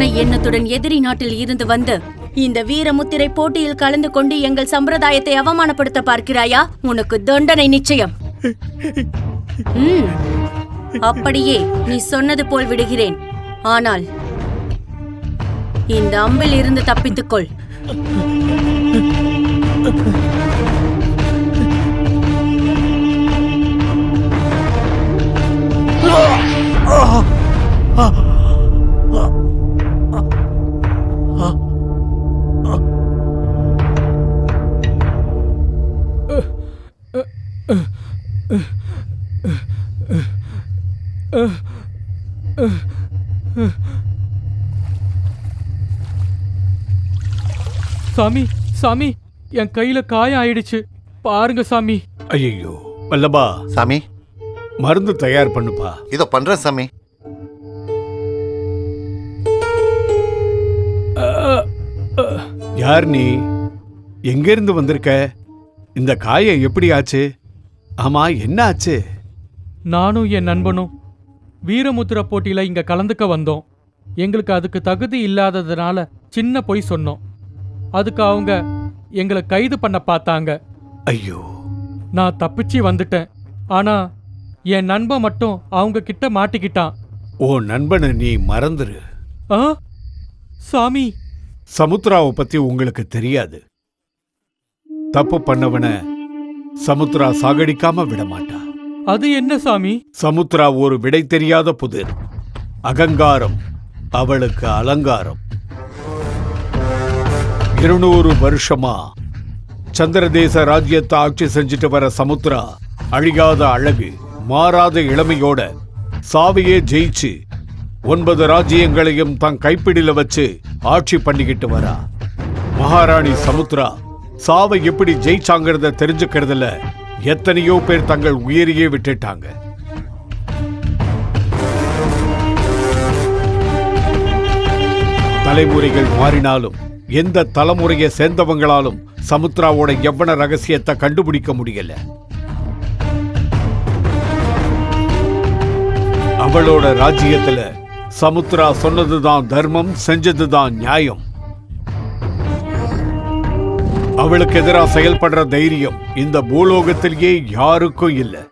தப்பான எண்ணத்துடன் எதிரி நாட்டில் இருந்து வந்து இந்த வீரமுத்திரை போட்டியில் கலந்து கொண்டு எங்கள் சம்பிரதாயத்தை அவமானப்படுத்த பார்க்கிறாயா? உனக்கு தண்டனை நிச்சயம். அப்படியே நீ சொன்னது போல் விடுகிறேன். ஆனால் இந்த அம்பில் இருந்து தப்பித்துக்கொள். சாமி சாமி என் கையில காயம் ஆயிடுச்சு. பாருங்க சாமி. ஐயோ வல்லபா. சாமி. மருந்து தயார் பண்ணுப்பா. இதோ பண்றேன் சாமி. யார் நீ? எங்கிருந்து வந்திருக்க? இந்த காயம் எப்படி ஆச்சு? ஆமா என்ன ஆச்சு? நானும் என் நண்பனும் வீரமுத்திர போட்டியில இங்க கலந்துக்க வந்தோம். எங்களுக்கு அதுக்கு தகுதி இல்லாததுனால சின்ன பொய் சொன்னோம். அதுக்கு அவங்க எங்களை கைது பண்ண பார்த்தாங்க. ஐயோ. நான் தப்பிச்சு வந்துட்டேன். ஆனா என் நண்பன் மட்டும் அவங்க கிட்ட மாட்டிக்கிட்டான். ஓ நண்பனை நீ மறந்துரு. ஆ? சாமி. சமுத்ராவை பத்தி உங்களுக்கு தெரியாது. தப்பு பண்ணவன சமுத்ரா சாகடிக்காம விட மாட்டா அது என்ன சாமி? சமுத்ரா ஒரு விடை தெரியாத புதிர். அகங்காரம் அவளுக்கு அலங்காரம். இருநூறு வருஷமா சந்திரதேச ராஜ்யத்தை ஆட்சி செஞ்சுட்டு வர சமுத்ரா அழியாத அழகு மாறாத இளமையோட சாவையே ஜெயிச்சு ஒன்பது ராஜ்யங்களையும் தன் கைப்பிடியில வச்சு ஆட்சி பண்ணிக்கிட்டு வரா. மகாராணி சமுத்ரா சாவை எப்படி ஜெயிச்சாங்கிறத தெரிஞ்சுக்கிறதுல எத்தனையோ பேர் தங்கள் உயிரையே விட்டுட்டாங்க. தலைமுறைகள் மாறினாலும் எந்த தலைமுறையை சேர்ந்தவங்களாலும் சமுத்ராவோட எவ்வன ரகசியத்தை கண்டுபிடிக்க முடியல. அவளோட ராஜ்யத்துல சமுத்ரா சொன்னதுதான் தர்மம் செஞ்சதுதான் நியாயம். அவளுக்கு எதிராக செயல்படுற தைரியம் இந்த பூலோகத்திலேயே யாருக்கும் இல்லை.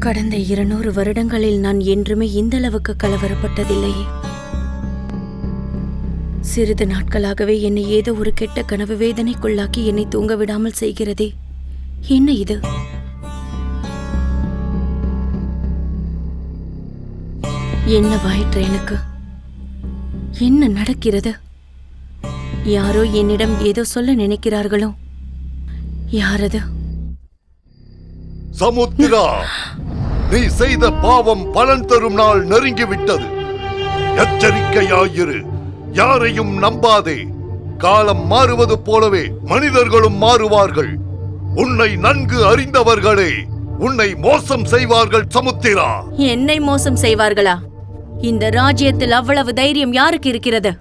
கடந்த இருநூறு வருடங்களில் நான் என்றுமே இந்த அளவுக்கு கலவரப்பட்டதில்லையே சிறிது நாட்களாகவே என்னை ஏதோ ஒரு கெட்ட கனவு வேதனைக்குள்ளாக்கி என்னை தூங்க விடாமல் செய்கிறதே. என்ன இது? என்ன வாயிற்று எனக்கு? என்ன நடக்கிறது? யாரோ என்னிடம் ஏதோ சொல்ல நினைக்கிறார்களோ? யாரது? சமுத்திரா! நீ செய்த பாவம் பலன் தரும் நாள் நெருங்கிவிட்டது. எச்சரிக்கையாயிரு. யாரையும் நம்பாதே. காலம் மாறுவது போலவே மனிதர்களும் மாறுவார்கள். உன்னை நன்கு அறிந்தவர்களே உன்னை மோசம் செய்வார்கள் சமுத்திரா. என்னை மோசம் செய்வார்களா? இந்த ராஜ்யத்தில் அவ்வளவு தைரியம் யாருக்கு இருக்கிறது?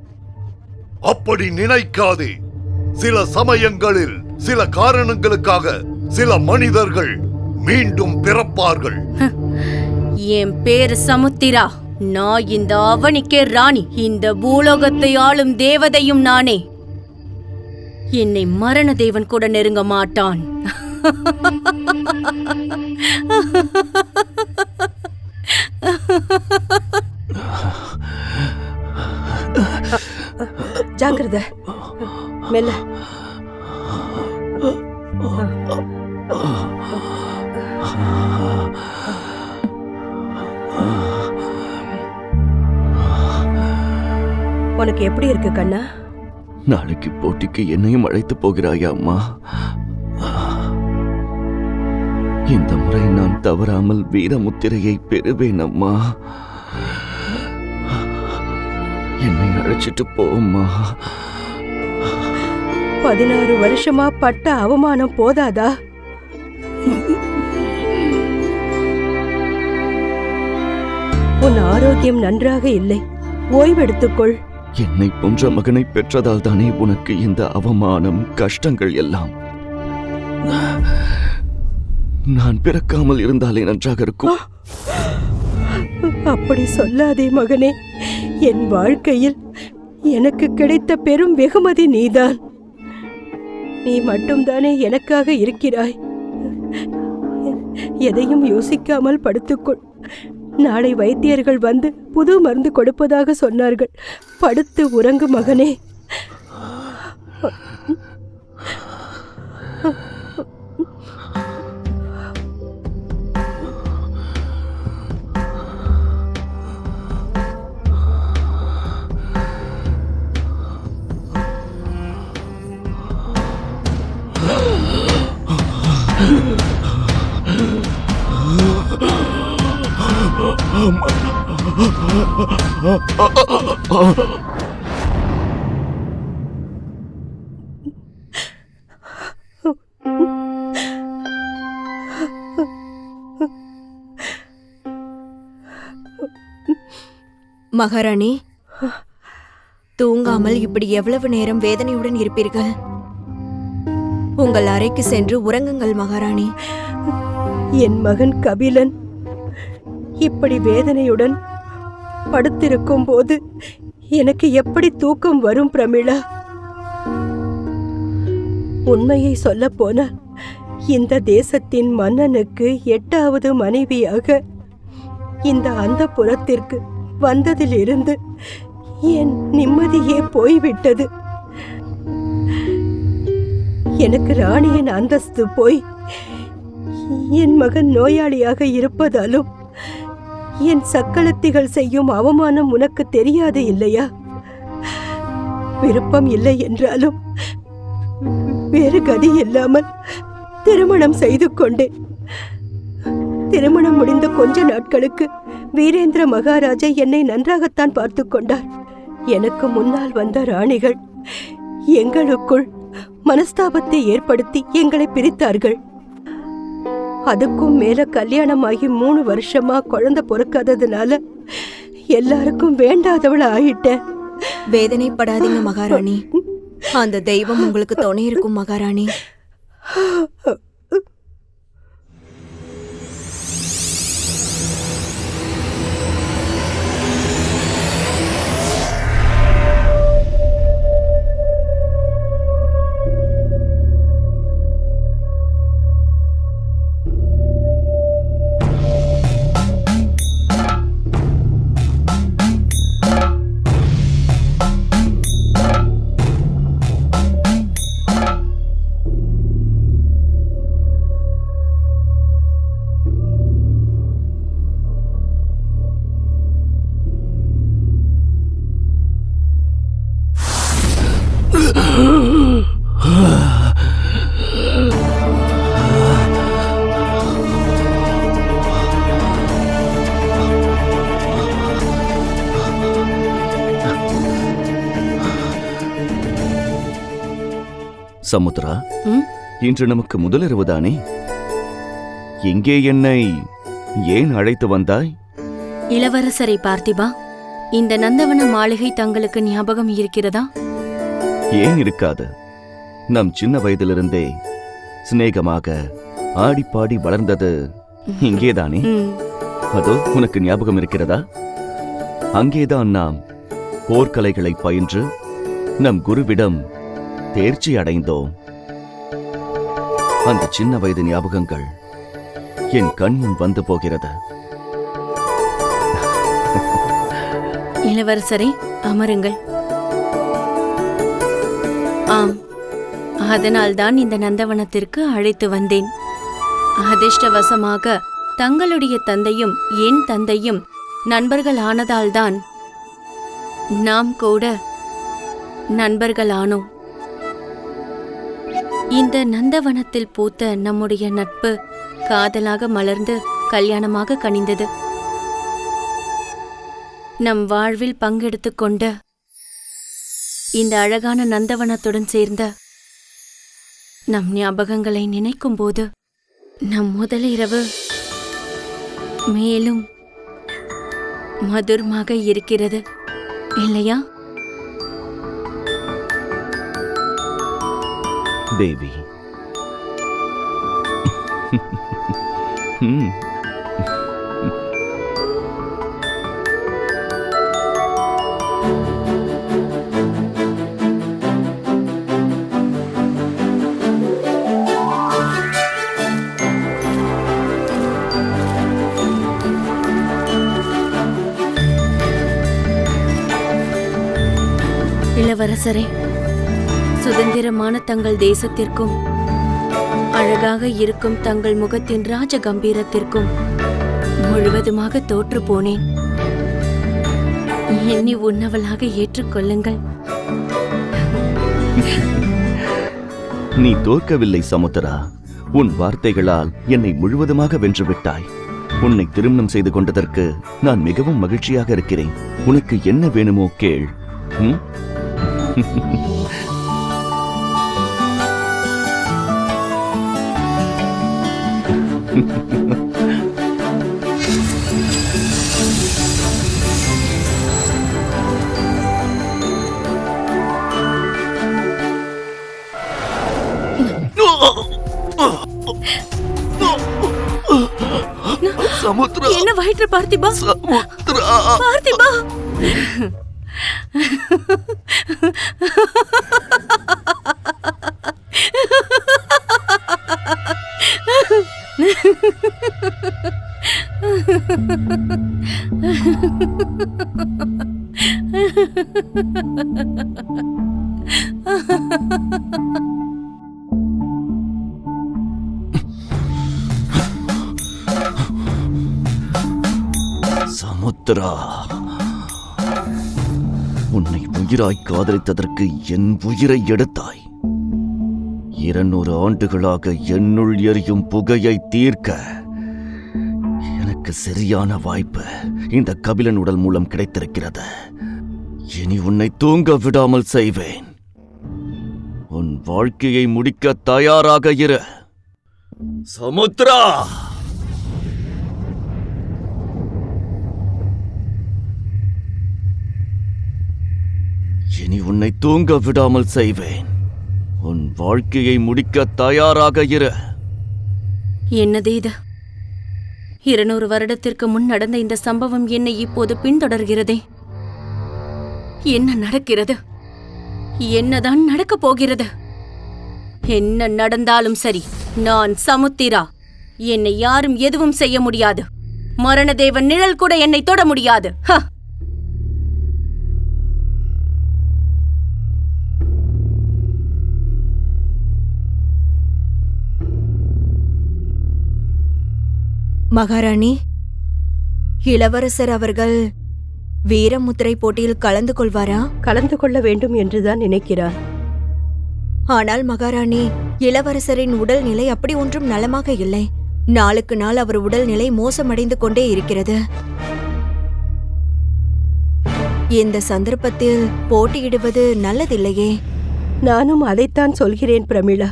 அப்படி நினைக்காதே. சில சமயங்களில் சில காரணங்களுக்காக சில மனிதர்கள் மீண்டும் பிறப்பார்கள். என் பேரு சமுத்திரா. நான் இந்த அவனிக்கே ராணி. இந்த பூலோகத்தை ஆளும் தேவதையும் நானே. என்னை மரண தேவன் கூட நெருங்க மாட்டான். ஜாக்கிரத. மெல்ல. உனக்கு எப்படி இருக்கு கண்ணா? நாளைக்கு போட்டிக்கு என்னையும் அழைத்து போகிறாயா அம்மா? இந்த முறை நான் தவறாமல் வீரமுத்திரையை பெறுவேன் அம்மா. என்னை அழைச்சிட்டு போம்மா பதினாறு வருஷமா பட்ட அவமானம் போதாதா? உன் ஆரோக்கியம் நன்றாக இல்லை. ஓய்வெடுத்துக்கொள் என்னை போன்ற மகனை பெற்றதால் தானே உனக்கு இந்த அவமானம் கஷ்டங்கள் எல்லாம்? நான் பிறக்காமல் இருந்தாலே நன்றாக இருக்கும். அப்படி சொல்லாதே மகனே. என் வாழ்க்கையில் எனக்கு கிடைத்த பெரும் வெகுமதி நீதான். நீ மட்டும்தானே எனக்காக இருக்கிறாய். எதையும் யோசிக்காமல் படுத்துக்கொள். நாளை வைத்தியர்கள் வந்து புது மருந்து கொடுப்பதாக சொன்னார்கள். படுத்து உறங்கு மகனே. மகாராணி தூங்காமல் இப்படி எவ்வளவு நேரம் வேதனையுடன் இருப்பீர்கள்? உங்கள் அறைக்கு சென்று உறங்குங்கள் மகாராணி. என் மகன் கபிலன் இப்படி வேதனையுடன் படுத்திருக்கும் போது எனக்கு எப்படி தூக்கம் வரும் பிரமிளா? உண்மையை சொல்ல போனால் இந்த தேசத்தின் மன்னனுக்கு எட்டாவது மனைவியாக இந்த அந்த புறத்திற்கு வந்ததிலிருந்து என் நிம்மதியே போய்விட்டது. எனக்கு ராணியின் அந்தஸ்து போய் என் மகன் நோயாளியாக இருப்பதாலும் என் சக்களத்திகள் செய்யும் அவமானம் உனக்கு தெரியாது இல்லையா? விருப்பம் இல்லை என்றாலும் வேறு கதி இல்லாமல் திருமணம் செய்து கொண்டேன். திருமணம் முடிந்த கொஞ்ச நாட்களுக்கு வீரேந்திர மகாராஜா என்னை நன்றாகத்தான் பார்த்து கொண்டார். எனக்கு முன்னால் வந்த ராணிகள் எங்களுக்குள் மனஸ்தாபத்தை ஏற்படுத்தி எங்களை பிரித்தார்கள். அதுக்கும் மேல கல்யாணமாகி மூணு வருஷமா குழந்தை பிறக்காததுனால எல்லாருக்கும் வேண்டாதவள ஆயிட்டேன். வேதனைப்படாதீங்க மகாராணி. அந்த தெய்வம் உங்களுக்கு துணை இருக்கும் மகாராணி. சமுத்ரா? இன்று நமக்கு முதலிரவு தானே? எங்கே என்னை ஏன் அழைத்து வந்தாய்? இளவரசரை பார்த்திபா இந்த நந்தவன மாளிகை தங்களுக்கு ஞாபகம் இருக்கிறதா? ஏன் இருக்காது? நம் சின்ன வயதிலிருந்தே சிநேகமாக ஆடிப்பாடி வளர்ந்தது இங்கேதானே அதோ உனக்கு ஞாபகம் இருக்கிறதா? அங்கேதான் நாம் போர்க்கலைகளை பயின்று நம் குருவிடம் தேர்ச்சி அடைந்தோம் அந்த சின்ன வயது ஞாபகங்கள் என் கண் முன் வந்து போகிறது. இளவரசரே அமருங்கள். ஆம் அதனால்தான் இந்த நந்தவனத்திற்கு அழைத்து வந்தேன். அதிர்ஷ்டவசமாக தங்களுடைய தந்தையும் என் தந்தையும் நண்பர்கள் ஆனதால்தான் நாம் கூட நண்பர்களானோம். இந்த நந்தவனத்தில் பூத்த நம்முடைய நட்பு காதலாக மலர்ந்து கல்யாணமாக கனிந்தது. நம் வாழ்வில் பங்கெடுத்து கொண்ட இந்த அழகான நந்தவனத்துடன் சேர்ந்த நம் ஞாபகங்களை நினைக்கும் போது நம் முதல் இரவு மேலும் மதுரமாக இருக்கிறது இல்லையா? தேவி. ம், இளவரசரே சுதந்திரமான தங்கள் தேசத்திற்கும் அழகாக இருக்கும் தங்கள் முகத்தின் ராஜ கம்பீரத்திற்கும் முழுவதுமாக தோற்று போனேன். எண்ணி உன்னவளாக ஏற்றுக்கொள்ளுங்கள். நீ தோற்கவில்லை சமுத்திரா. உன் வார்த்தைகளால் என்னை முழுவதுமாக வென்றுவிட்டாய். உன்னை திருமணம் செய்து கொண்டதற்கு நான் மிகவும் மகிழ்ச்சியாக இருக்கிறேன். உனக்கு என்ன வேணுமோ கேள். சமுத்திரா. என்ன வயிற்று பார்த்திபா? சமுத்திரா. பார்த்திபா. சமுத்திரா உன்னை உயிராய் காதலித்ததற்கு என் உயிரை எடுத்தாய். இருநூறு ஆண்டுகளாக என்னுள் எரியும் புகையை தீர்க்க எனக்கு சரியான வாய்ப்பு. இந்த கபிலன் உடல் மூலம் கிடைத்திருக்கிறது. இனி உன்னை தூங்க விடாமல் செய்வேன். உன் வாழ்க்கையை முடிக்க தயாராக இரு. சமுத்திரா இனி உன்னை தூங்க விடாமல் செய்வேன். உன் வாழ்க்கையை முடிக்க தயாராக இரு. என்னது இது? இருநூறு வருடத்திற்கு முன் நடந்த இந்த சம்பவம் என்னை இப்போது பின்தொடர்கிறதே. என்ன நடக்கிறது? என்னதான் நடக்கப் போகிறது? என்ன நடந்தாலும் சரி நான் சமுத்திரா. என்னை யாரும் எதுவும் செய்ய முடியாது. மரணதேவன் நிழல் கூட என்னை தொட முடியாது. ஹ! மகாராணி. இளவரசர் அவர்கள் வீரமுத்திரை போட்டியில் கலந்து கொள்வாரா? கலந்து கொள்ள வேண்டும் என்றுதான் நினைக்கிறார். ஆனால் மகாராணி இளவரசரின் உடல்நிலை அப்படி ஒன்றும் நலமாக இல்லை. நாளுக்கு நாள் அவர் உடல்நிலை மோசமடைந்து கொண்டே இருக்கிறது. இந்த சந்தர்ப்பத்தில் போட்டியிடுவது நல்லதில்லையே. நானும் அதைத்தான் சொல்கிறேன் பிரமிளா.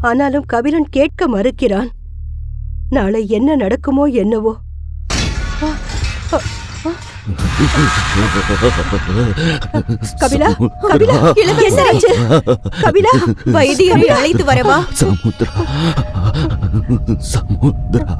ஆனாலும் கபிலன் கேட்க மறுக்கிறான். நாளை என்ன நடக்குமோ என்னவோ. கபிலா கபிலா இளவரசராச்சு கபிலா வைத்தியரை அழைத்து வரவா? சமுத்திரா சமுத்திரா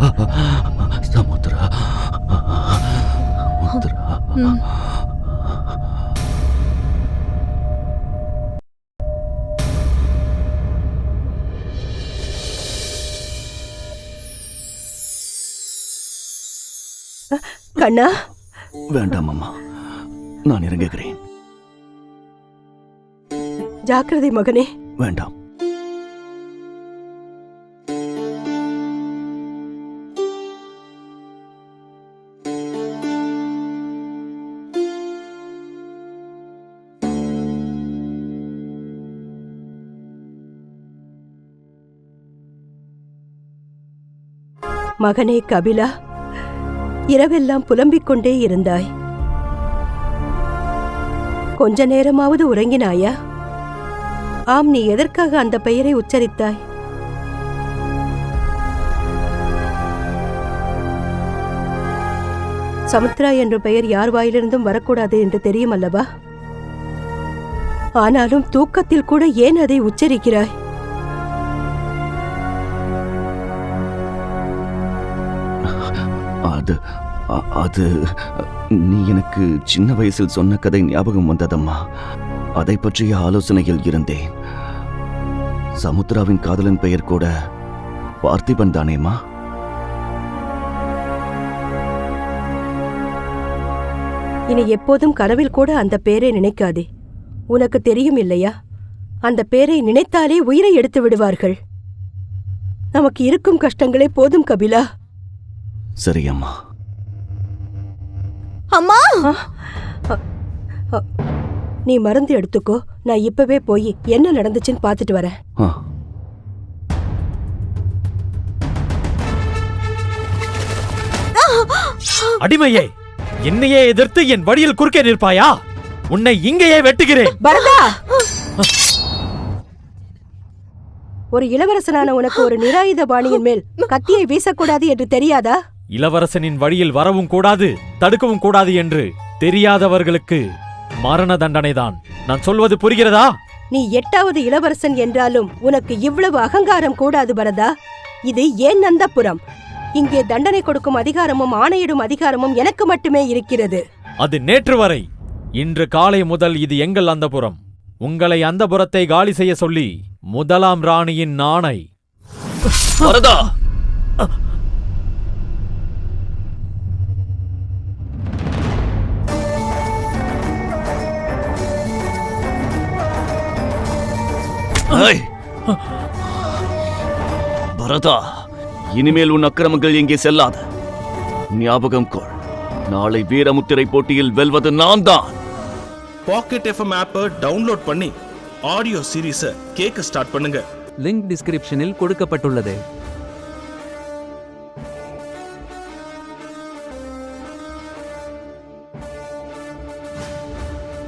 கண்ணா? வேண்டாம் அம்மா. நான் இறங்குகிறேன். ஜாக்கிரதை மகனே. வேண்டாம். மகனே கபிலா இரவெல்லாம் புலம்பிக் கொண்டே இருந்தாய். கொஞ்ச நேரமாவது உறங்கினாயா? ஆம் நீ எதற்காக அந்த பெயரை உச்சரித்தாய்? சமுத்ரா என்ற பெயர் யார் வாயிலிருந்தும் வரக்கூடாது என்று தெரியும் அல்லவா ஆனாலும் தூக்கத்தில் கூட ஏன் அதை உச்சரிக்கிறாய்? அது அது நீ எனக்கு சின்ன வயசில் சொன்ன கதை ஞாபகம் வந்ததம்மா. அதை பற்றிய ஆலோசனையில் இருந்தேன். சமுத்ராவின் காதலன் பெயர் கூட பார்த்திபன் தானேம்மா? இனி எப்போதும் கனவில் கூட அந்த பேரை நினைக்காதே. உனக்கு தெரியும் இல்லையா? அந்த பேரை நினைத்தாலே உயிரை எடுத்து விடுவார்கள். நமக்கு இருக்கும் கஷ்டங்களே போதும் கபிலா. சரி அம்மா. அம்மா! நீ மருந்து எடுத்துக்கோ நான் இப்பவே போய் என்ன நடந்துச்சுன்னு பார்த்துட்டு வரேன். ஆ. அடிமையே என்னையே எதிர்த்து என் வழியில் குறுக்கே நிற்பாயா? உன்னை இங்கேயே வெட்டுகிறேன். பரதா! ஒரு இளவரசனான உனக்கு ஒரு நிராயுத பாணியின் மேல் கத்தியை வீசக்கூடாது என்று தெரியாதா? இளவரசனின் வழியில் வரவும் கூடாது தடுக்கவும் கூடாது என்று தெரியாதவர்களுக்கு மரண தண்டனைதான். நான் சொல்வது புரிகிறதா? நீ எட்டாவது இளவரசன் என்றாலும் உனக்கு இவ்வளவு அகங்காரம் கூடாது பரதா. இது ஏன் நந்தபுரம் இங்கே தண்டனை கொடுக்கும் அதிகாரமும் ஆணையிடும் அதிகாரமும் எனக்கு மட்டுமே இருக்கிறது. அது நேற்று வரை இன்று காலை முதல் இது எங்கள் அந்தபுரம் உங்களை அந்தபுரத்தை காலி செய்ய சொல்லி முதலாம் ராணியின் நாணை வரதா பரதா இனிமேல் உன் அக்கிரமங்கள் எங்கே செல்லாத. ஞாபகம் கொள் நாளை வீரமுத்திரை போட்டியில் வெல்வது நான் தான் பாக்கெட் எஃப்எம் ஆப்பை டவுன்லோட் பண்ணி ஆடியோ சீரீஸை கேட்க ஸ்டார்ட் பண்ணுங்க. லிங்க் டிஸ்கிரிப்ஷனில் கொடுக்கப்பட்டுள்ளது.